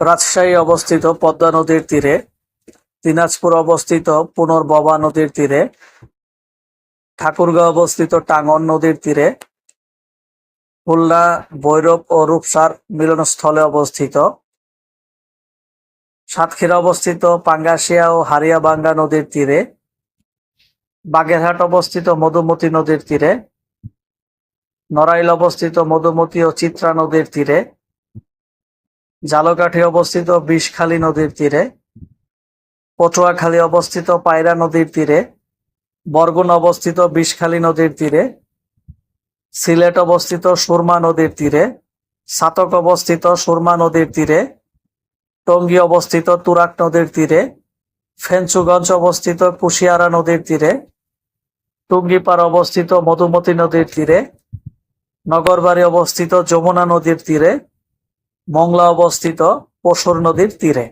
রাজশাহী অবস্থিত পদ্মা নদীর তীরে, দিনাজপুর অবস্থিত পুনর্ববা নদীর তীরে, ঠাকুরগাঁও অবস্থিত টাঙ্গন নদীর তীরে, খুলনা, ভৈরব ও রূপসার মিলনস্থলে অবস্থিত। সাতক্ষীরা অবস্থিত পাঙ্গাশিয়া ও হারিয়াবাঙ্গা নদীর তীরে, বাগেরহাট অবস্থিত মধুমতি নদীর তীরে, নড়াইল অবস্থিত মধুমতি ও চিত্রা নদীর তীরে জালকাঠি অবস্থিত বিষখালী নদীর তীরে, পটুয়াখালী অবস্থিত পায়রা নদীর তীরে, বরগুন অবস্থিত বিষখালী নদীর তীরে, সিলেট অবস্থিত সুরমা নদীর তীরে, সাতক অবস্থিত সুরমা নদীর তীরে, টঙ্গী অবস্থিত তুরাক নদীর তীরে, ফেঞ্চুগঞ্জ অবস্থিত কুশিয়ারা নদীর তীরে, টুঙ্গিপাড় অবস্থিত মধুমতি নদীর তীরে, নগরবাড়ি অবস্থিত যমুনা নদীর তীরে মংলা অবস্থিত পশুর নদীর তীরে।